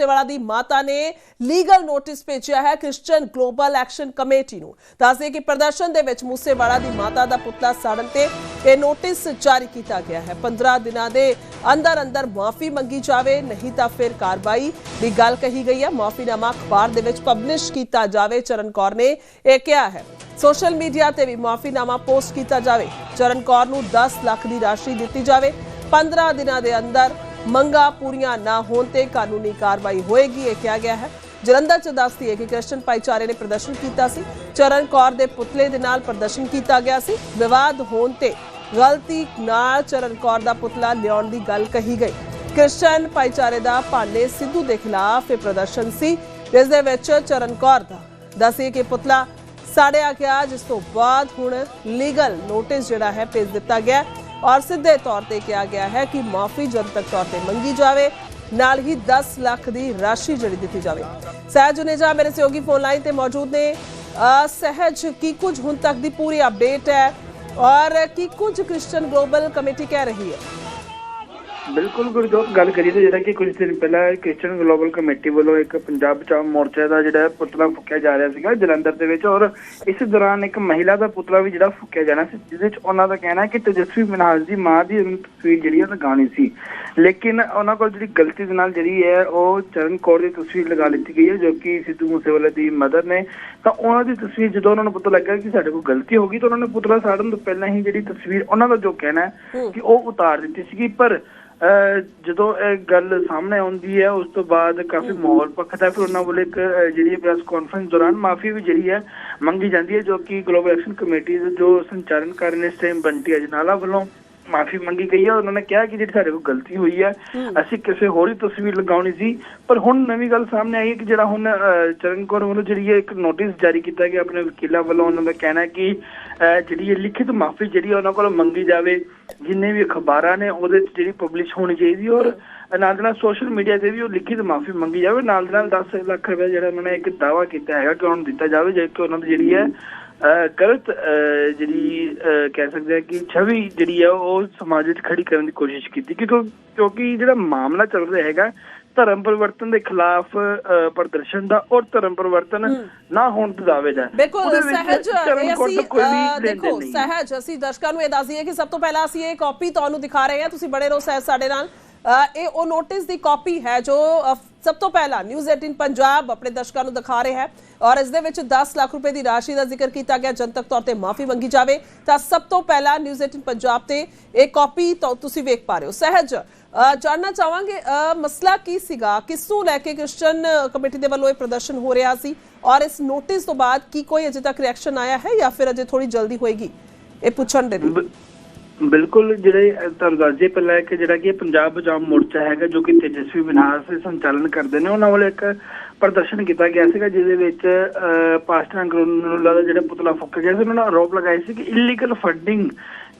ਮੂਸੇਵਾਲਾ ਦੀ ਮਾਤਾ ਨੇ legal notice ਭੇਜਿਆ ਹੈ ਕ੍ਰਿਸਚੀਅਨ ਗਲੋਬਲ ਐਕਸ਼ਨ ਕਮੇਟੀ ਨੂੰ। ਦੱਸਦੇ ਕਿ ਪ੍ਰਦਰਸ਼ਨ ਦੇ ਵਿੱਚ ਮੂਸੇਵਾਲਾ ਦੀ ਮਾਤਾ ਦਾ ਪੁਤਲਾ ਸਾੜਨ ਤੇ ਇਹ ਨੋਟਿਸ ਜਾਰੀ ਕੀਤਾ ਗਿਆ ਹੈ। 15 ਦਿਨਾਂ ਦੇ ਅੰਦਰ ਅੰਦਰ ਮਾਫੀ ਮੰਗੀ ਜਾਵੇ, ਨਹੀਂ ਤਾਂ ਫਿਰ ਕਾਰਵਾਈ ਦੀ ਗੱਲ ਕਹੀ ਗਈ ਹੈ। ਮਾਫੀਨਾਮਾ ਅਖਬਾਰ ਦੇ ਵਿੱਚ ਪਬਲਿਸ਼ ਕੀਤਾ ਜਾਵੇ, ਚਰਨ ਕੌਰ ਨੇ ਇਹ ਕਿਹਾ ਹੈ। ਸੋਸ਼ਲ ਮੀਡੀਆ ਤੇ ਵੀ ਮਾਫੀਨਾਮਾ ਪੋਸਟ ਕੀਤਾ ਜਾਵੇ। ਚਰਨ ਕੌਰ ਨੂੰ 10 ਲੱਖ ਦੀ ਰਾਸ਼ੀ ਦਿੱਤੀ ਜਾਵੇ। 15 ਦਿਨਾਂ ਦੇ ਅੰਦਰ ਮੰਗਾਂ ਪੂਰੀਆਂ ਨਾ ਹੋਣ ਤੇ ਕਾਨੂੰਨੀ ਕਾਰਵਾਈ ਹੋਏਗੀ, ਇਹ ਕਿਹਾ ਗਿਆ ਹੈ। ਜਲੰਧਰ ਚ ਦੱਸਦੀ ਹੈ ਕਿ ਕ੍ਰਿਸਚਨ ਭਾਈਚਾਰੇ ਨੇ ਪ੍ਰਦਰਸ਼ਨ ਕੀਤਾ ਸੀ। ਚਰਨ ਕੌਰ ਦੇ ਪੁਤਲੇ ਦੇ ਨਾਲ ਪ੍ਰਦਰਸ਼ਨ ਕੀਤਾ ਗਿਆ ਸੀ। ਵਿਵਾਦ ਹੋਣ ਤੇ ਗਲਤੀ ਨਾਲ ਚਰਨ ਕੌਰ ਦਾ ਪੁਤਲਾ ਲਿਆਉਣ ਦੀ ਗੱਲ ਕਹੀ ਗਈ। ਕ੍ਰਿਸਚਨ ਭਾਈਚਾਰੇ ਦਾ ਭਾਂਡੇ ਸਿੱਧੂ ਦੇ ਖਿਲਾਫ ਇਹ ਪ੍ਰਦਰਸ਼ਨ ਸੀ। ਜਿਸ ਦੇ ਵਿੱਚ ਚਰਨ ਕੌਰ ਦਾ ਦੱਸਿए ਕਿ ਪੁਤਲਾ ਸਾੜਿਆ ਗਿਆ, ਜਿਸ ਤੋਂ ਬਾਅਦ ਹੁਣ ਲੀਗਲ ਨੋਟਿਸ ਜਿਹੜਾ ਹੈ ਭੇਜ ਦਿੱਤਾ ਗਿਆ। ਔਰ ਸਿੱਧੇ ਤੌਰ ਤੇ ਕਿਹਾ ਗਿਆ ਹੈ ਕਿ ਮਾਫੀ ਜਨਤਕ ਤੌਰ ਤੇ ਮੰਗੀ ਜਾਵੇ। ਨਾਲ ਹੀ 10 ਲੱਖ ਦੀ ਰਾਸ਼ੀ ਜਿਹੜੀ ਦਿੱਤੀ ਜਾਵੇ। ਸਹਿਜ ਉਨੇਜਾ ਮੇਰੇ ਸਹਿਯੋਗੀ ਫੋਨ ਲਾਈਨ ਤੇ ਮੌਜੂਦ ਨੇ। ਸਹਿਜ, ਕੀ ਕੁਝ ਹੁਣ ਤੱਕ ਦੀ ਪੂਰੀ ਅਪਡੇਟ ਹੈ? ਔਰ ਕੀ ਕੁਝ ਕ੍ਰਿਸਚੀਅਨ ਗਲੋਬਲ ਕਮੇਟੀ ਕਹਿ ਰਹੀ ਹੈ? ਬਿਲਕੁਲ ਗੁਰਜੋਤ ਗੱਲ ਕਰੀਏ ਤਾਂ ਜਿਹੜਾ ਕਿ ਕੁਝ ਦਿਨ ਪਹਿਲਾਂ ਕ੍ਰਿਸਚੀਅਨ ਗਲੋਬਲ ਕਮੇਟੀ ਵੱਲੋਂ ਇੱਕ ਪੰਜਾਬ ਬਚਾਓ ਮੋਰਚਾ ਦਾ ਜਿਹੜਾ ਪੁਤਲਾ ਫੁੱਕਿਆ ਜਾ ਰਿਹਾ ਸੀਗਾ ਜਲੰਧਰ ਦੇ ਵਿੱਚ ਔਰ ਇਸ ਦੌਰਾਨ ਇੱਕ ਮਹਿਲਾ ਦਾ ਪੁਤਲਾ ਵੀ ਜਿਹੜਾ ਫੁੱਕਿਆ ਜਾਣਾ ਸੀ ਜਿਹਦੇ ਵਿੱਚ ਉਹਨਾਂ ਦਾ ਕਹਿਣਾ ਹੈ ਕਿ ਤੇਜਸਵੀ ਮਨਹਾਸ ਦੀ ਮਾਂ ਦੀ ਤਸਵੀਰ ਜਿਹੜੀ ਹੈ ਲਗਾਉਣੀ ਸੀ। ਲੇਕਿਨ ਉਹਨਾਂ ਕੋਲ ਜਿਹੜੀ ਗਲਤੀ ਦੇ ਨਾਲ ਜਿਹੜੀ ਹੈ ਉਹ ਚਰਨ ਕੌਰ ਦੀ ਤਸਵੀਰ ਲਗਾ ਲਿੱਤੀ ਗਈ ਹੈ ਜੋ ਕਿ ਸਿੱਧੂ ਮੂਸੇਵਾਲੇ ਦੀ ਮਦਰ ਨੇ। ਤਾਂ ਉਹਨਾਂ ਦੀ ਤਸਵੀਰ ਜਦੋਂ ਉਹਨਾਂ ਨੂੰ ਪਤਾ ਲੱਗਾ ਕਿ ਸਾਡੇ ਕੋਲ ਗਲਤੀ ਹੋ ਗਈ ਤਾਂ ਉਹਨਾਂ ਨੇ ਪੁਤਲਾ ਸਾੜਨ ਤੋਂ ਪਹਿਲਾਂ ਹੀ ਜਿਹੜੀ ਤਸਵੀਰ ਉਹਨਾਂ ਦਾ ਜੋ ਕਹਿਣਾ ਹੈ। ਕਿ ਉਹ ਉਤਾਰ ਦਿੱਤੀ ਸੀਗੀ। ਪਰ ਜਦੋਂ ਇਹ ਗੱਲ ਸਾਹਮਣੇ ਆਉਂਦੀ ਹੈ ਉਸ ਤੋਂ ਬਾਅਦ ਕਾਫੀ ਮਾਹੌਲ ਪੱਖਦਾ ਹੈ। ਫਿਰ ਉਹਨਾਂ ਵੱਲੋਂ ਇੱਕ ਜਿਹੜੀ ਪ੍ਰੈਸ ਕਾਨਫਰੰਸ ਦੌਰਾਨ ਮਾਫੀ ਵੀ ਜਿਹੜੀ ਹੈ ਮੰਗੀ ਜਾਂਦੀ ਹੈ ਜੋ ਕਿ ਗਲੋਬਲ ਐਕਸ਼ਨ ਕਮੇਟੀ ਦੇ ਜੋ ਸੰਚਾਲਨ ਕਰ ਰਹੇ ਨੇ ਇਸ ਟਾਈਮ ਬੰਟੀ ਅਜਨਾਲਾ ਵੱਲੋਂ ਮਾਫੀ ਮੰਗੀ ਗਈ ਹੈ। ਉਹਨਾਂ ਨੇ ਕਿਹਾ ਕਿ ਜਿਹੜੀ ਸਾਡੇ ਕੋਲ ਗਲਤੀ ਹੋਈ ਹੈ ਅਸੀਂ ਕਿਸੇ ਹੋਰ ਹੀ ਤਸਵੀਰ ਲਗਾਉਣੀ ਸੀ। ਪਰ ਹੁਣ ਨਵੀਂ ਗੱਲ ਸਾਹਮਣੇ ਆਈ ਹੈ ਕਿ ਜਿਹੜਾ ਹੁਣ ਚਰਨ ਕੌਰ ਵੱਲੋਂ ਜਿਹੜੀ ਹੈ ਇੱਕ ਨੋਟਿਸ ਜਾਰੀ ਕੀਤਾ ਗਿਆ ਆਪਣੇ ਵਕੀਲਾਂ ਵੱਲੋਂ ਉਹਨਾਂ ਦਾ ਕਹਿਣਾ ਹੈ ਕਿ ਜਿਹੜੀ ਇਹ ਲਿਖਿਤ ਮਾਫੀ ਜਿਹੜੀ ਉਹਨਾਂ ਕੋਲੋਂ ਮੰਗੀ ਜਾਵੇ ਜਿੰਨੇ ਵੀ ਅਖਬਾਰਾਂ ਨੇ ਉਹਦੇ 'ਚ ਜਿਹੜੀ ਪਬਲਿਸ਼ ਹੋਣੀ ਚਾਹੀਦੀ ਔਰ ਨਾਲ ਨਾਲ ਸੋਸ਼ਲ ਮੀਡੀਆ ਤੇ ਵੀ ਉਹ ਲਿਖਿਤ ਮਾਫੀ ਮੰਗੀ ਜਾਵੇ। ਨਾਲ ਨਾਲ 10 ਲੱਖ ਰੁਪਏ ਜਿਹੜਾ ਉਹਨਾਂ ਨੇ ਇੱਕ ਦਾਵਾ ਕੀਤਾ ਹੈਗਾ ਕਿ ਉਹਨਾਂ ਨੂੰ ਦਿੱਤਾ ਜਾਵੇ ਜੇ ਕਿ ਉਹਨਾਂ ਦੀ ਜਿਹੜੀ ਹੈ ਅਹ, ਗਲਤ ਅਹ, ਜਿਹੜੀ ਅਹ, ਕਹਿ ਸਕਦੇ ਆ ਕਿ ਛਵੀ ਜਿਹੜੀ ਹੈ ਉਹ ਸਮਾਜ ਵਿੱਚ ਖੜੀ ਕਰਨ ਦੀ ਕੋਸ਼ਿਸ਼ ਕੀਤੀ। ਕਿਉਂਕਿ ਕਿਉਂਕਿ ਜਿਹੜਾ ਮਾਮਲਾ ਚੱਲ ਰਿਹਾ ਹੈਗਾ ਧਰਮ ਪਰਿਵਰਤਨ ਦੇ ਖਿਲਾਫ ਪ੍ਰਦਰਸ਼ਨ ਦਾ ਔਰ ਧਰਮ ਪਰਿਵਰਤਨ ਨਾ ਹੋਣ ਦੇ ਦਾਅਵੇ ਦਾ ਬਿਲਕੁਲ ਸਹਿਜ ਅਸੀਂ ਦੇਖੋ। ਸਹਿਜ ਦਰਸ਼ਕਾਂ ਨੂੰ ਇਹ ਦੱਸ ਦਈਏ ਕਿ ਸਭ ਤੋਂ ਪਹਿਲਾਂ ਅਸੀਂ ਇਹ ਕਾਪੀ ਤੁਹਾਨੂੰ ਦਿਖਾ ਰਹੇ ਹਾਂ। ਤੁਸੀਂ ਬੜੇ ਰਹੋ ਸਹਿਜ ਸਾਡੇ ਨਾਲ। ਇਹ ਉਹ ਨੋਟਿਸ ਦੀ ਕਾਪੀ ਹੈ ਜੋ ਸਭ ਤੋਂ ਪਹਿਲਾਂ ਨਿਊਜ਼ 18 ਪੰਜਾਬ ਆਪਣੇ ਦਰਸ਼ਕਾਂ ਨੂੰ ਦਿਖਾ ਰਿਹਾ ਹੈ ਔਰ ਇਸ ਦੇ ਵਿੱਚ 10 ਲੱਖ ਰੁਪਏ ਦੀ ਰਾਸ਼ੀ ਦਾ ਜ਼ਿਕਰ ਕੀਤਾ ਗਿਆ। ਜਨਤਕ ਤੌਰ ਤੇ ਮਾਫੀ ਮੰਗੀ ਜਾਵੇ ਤਾਂ ਸਭ ਤੋਂ ਪਹਿਲਾਂ ਨਿਊਜ਼ 18 ਪੰਜਾਬ ਤੇ ਇਹ ਕਾਪੀ ਤੁਸੀਂ ਵੇਖ ਪਾ ਰਹੇ ਹੋ। ਸਹਿਜ ਜਾਣਨਾ ਚਾਹਾਂਗੇ ਮਸਲਾ ਕੀ ਸੀਗਾ? ਕਿਸ ਨੂੰ ਲੈ ਕੇ ਕ੍ਰਿਸਚੀਅਨ ਕਮੇਟੀ ਦੇ ਵੱਲੋਂ ਇਹ ਪ੍ਰਦਰਸ਼ਨ ਹੋ ਰਿਹਾ ਸੀ? ਔਰ ਇਸ ਨੋਟਿਸ ਤੋਂ ਬਾਅਦ ਕੀ ਕੋਈ ਅਜੇ ਤੱਕ ਰਿਐਕਸ਼ਨ ਆਇਆ ਹੈ ਜਾਂ ਫਿਰ ਅਜੇ ਥੋੜੀ ਜਲਦੀ ਹੋਏਗੀ? ਇਹ ਪੁੱਛਣ ਦੇ ਲਈ। ਬਿਲਕੁਲ ਜਿਹੜੇ ਤੁਹਾਨੂੰ ਦੱਸ ਪਹਿਲਾਂ ਇੱਕ ਜਿਹੜਾ ਕਿ ਪੰਜਾਬ ਬਚਾਓ ਮੋਰਚਾ ਹੈਗਾ, ਜੋ ਕਿ ਤੇਜਸਵੀ ਵਿਨਾਸ਼ ਦੇ ਸੰਚਾਲਨ ਕਰਦੇ ਨੇ, ਉਹਨਾਂ ਵੱਲੋਂ ਇੱਕ ਪ੍ਰਦਰਸ਼ਨ ਕੀਤਾ ਗਿਆ ਸੀਗਾ, ਜਿਹਦੇ ਵਿੱਚ ਪਾਸਟਰ ਅੰਗਰੂਲਾ ਦਾ ਜਿਹੜਾ ਪੁਤਲਾ ਫੂਕਿਆ ਗਿਆ ਸੀ, ਉਹਨਾਂ ਨੇ ਆਰੋਪ ਲਗਾਏ ਸੀ ਕਿ ਇਲੀਗਲ ਫੰਡਿੰਗ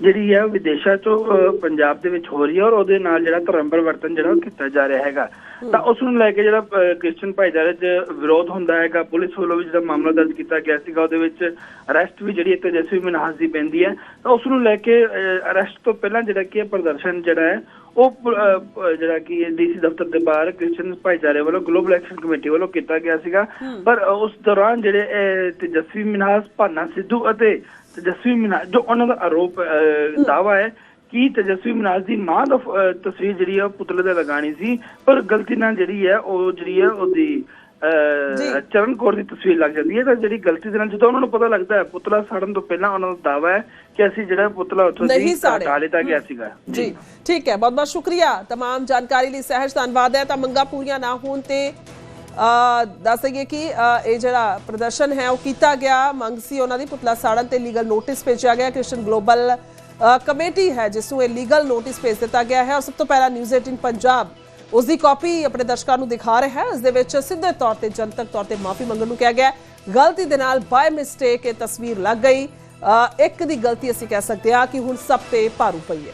ਜਿਹੜੀ ਹੈ ਉਹ ਵਿਦੇਸ਼ਾਂ ਚੋਂ ਪੰਜਾਬ ਦੇ ਵਿੱਚ ਹੋ ਰਹੀ ਹੈ ਔਰ ਉਹਦੇ ਨਾਲ ਜਿਹੜਾ ਧਰਮ ਪਰਿਵਰਤਨ ਜਿਹੜਾ ਉਹ ਕੀਤਾ ਜਾ ਰਿਹਾ ਹੈਗਾ। ਤਾਂ ਉਸ ਨੂੰ ਲੈ ਕੇ ਜਿਹੜਾ ਕ੍ਰਿਸਚੀਅਨ ਭਾਈਚਾਰੇ 'ਚ ਵਿਰੋਧ ਹੁੰਦਾ ਹੈਗਾ ਪੁਲਿਸ ਵੱਲੋਂ ਵੀ ਜਿਹੜਾ ਮਾਮਲਾ ਦਰਜ ਕੀਤਾ ਗਿਆ ਸੀਗਾ ਉਹਦੇ ਵਿੱਚ ਅਰੈਸਟ ਵੀ ਜਿਹੜੀ ਤੇਜਸਵੀ ਮਨਹਾਸ ਦੀ ਪੈਂਦੀ ਹੈ। ਤਾਂ ਉਸ ਨੂੰ ਲੈ ਕੇ ਅਰੈਸਟ ਤੋਂ ਪਹਿਲਾਂ ਜਿਹੜਾ ਕਿ ਪ੍ਰਦਰਸ਼ਨ ਜਿਹੜਾ ਹੈ ਉਹ ਜਿਹੜਾ ਕਿ ਡੀਸੀ ਦਫ਼ਤਰ ਦੇ ਬਾਹਰ ਕ੍ਰਿਸਚੀਅਨ ਭਾਈਚਾਰੇ ਵੱਲੋਂ ਗਲੋਬਲ ਐਕਸ਼ਨ ਕਮੇਟੀ ਵੱਲੋਂ ਕੀਤਾ ਗਿਆ ਸੀਗਾ। ਪਰ ਉਸ ਦੌਰਾਨ ਜਿਹੜੇ ਤੇਜਸਵੀ ਮਨਹਾਸ ਭਾਨਾ ਸਿੱਧੂ ਅਤੇ ਤੇਜਸਵੀ ਮਨਹਾਸ ਜੋ ਉਹਨਾਂ ਦਾ ਆਰੋਪ ਦਾਵਾ ਹੈ ਕਿ ਤੇਜਸਵੀ ਮਨਹਾਸ ਦੀ ਮਾਂ ਦਾ ਫ- ਅਹ, ਤਸਵੀਰ ਜਿਹੜੀ ਹੈ ਉਹ ਪੁਤਲੇ ਤੇ ਲਗਾਣੀ ਸੀ ਪਰ ਗਲਤੀ ਨਾਲ ਜਿਹੜੀ ਹੈ ਉਹ ਜਿਹੜੀ ਹੈ ਉਹਦੀ ਅਹ, ਜੀ। ਚਰਨ ਕੌਰ ਦੀ ਤਸਵੀਰ ਲੱਗ ਜਾਂਦੀ ਹੈ ਤਾਂ ਜਿਹੜੀ ਗਲਤੀ ਦੇ ਨਾਲ ਜਦੋਂ ਉਹਨਾਂ ਨੂੰ ਪਤਾ ਲੱਗਦਾ ਹੈ ਪੁਤਲਾ ਸਾੜਨ ਤੋਂ ਪਹਿਲਾਂ ਉਹਨਾਂ ਦਾ ਦਾਵਾ ਹੈ ਕਿ ਅਸੀਂ ਜਿਹੜਾ ਪੁਤਲਾ ਉੱਥੋਂ ਨਹੀਂ ਦੀ ਸਾੜਿਆ। ਹਟਾ ਲਿੱਤਾ ਗਿਆ ਸੀਗਾ ਜੀ ਠੀਕ ਹੈ ਬਹੁਤ ਬਹੁਤ ਸ਼ੁਕਰੀਆ तमाम ਜਾਣਕਾਰੀ ਲਈ ਸਹਿਜ ਧੰਨਵਾਦ ਹੈ ਤਾਂ ਮੰਗਾ ਪੂਰੀਆਂ ਨਾ ਹੋਣ ਤੇ ਅ, ਦੱਸ ਦਈਏ ਕਿ ਅ, ਇਹ ਜਿਹੜਾ ਪ੍ਰਦਰਸ਼ਨ ਹੈ ਉਹ ਕੀਤਾ ਗਿਆ ਮੰਗ ਸੀ ਉਹਨਾਂ ਦੀ ਪੁਤਲਾ ਸਾੜਨ ਤੇ ਲੀਗਲ ਨੋਟਿਸ ਭੇਜਿਆ ਗਿਆ ਕ੍ਰਿਸ਼ਨ ਗਲੋਬਲ ਅ, ਕਮੇਟੀ ਹੈ ਜਿਸ ਨੂੰ ਇਹ ਲੀਗਲ ਨੋਟਿਸ ਭੇਜ ਦਿੱਤਾ ਗਿਆ ਹੈ। ਔਰ ਸਭ ਤੋਂ ਪਹਿਲਾਂ ਨਿਊਜ਼ 18 ਪੰਜਾਬ ਉਸ ਦੀ ਕਾਪੀ ਆਪਣੇ ਦਰਸ਼ਕਾਂ ਨੂੰ ਦਿਖਾ ਰਿਹਾ ਹੈ। ਇਸ ਦੇ ਵਿੱਚ ਸਿੱਧੇ ਤੌਰ ਤੇ, ਜਨਤਕ ਤੌਰ ਤੇ ਮਾਫੀ ਮੰਗਣ ਨੂੰ ਕਿਹਾ ਗਿਆ ਗਲਤੀ ਦੇ ਨਾਲ ਬਾਈ ਮਿਸਟੇਕ ਇਹ ਤਸਵੀਰ ਲੱਗ ਗਈ। ਇੱਕ ਦੀ ਗਲਤੀ ਅਸੀਂ ਕਹਿ ਸਕਦੇ ਹਾਂ ਕਿ ਹੁਣ ਸਭ ਤੇ ਭਾਰੂ ਪਈ ਹੈ।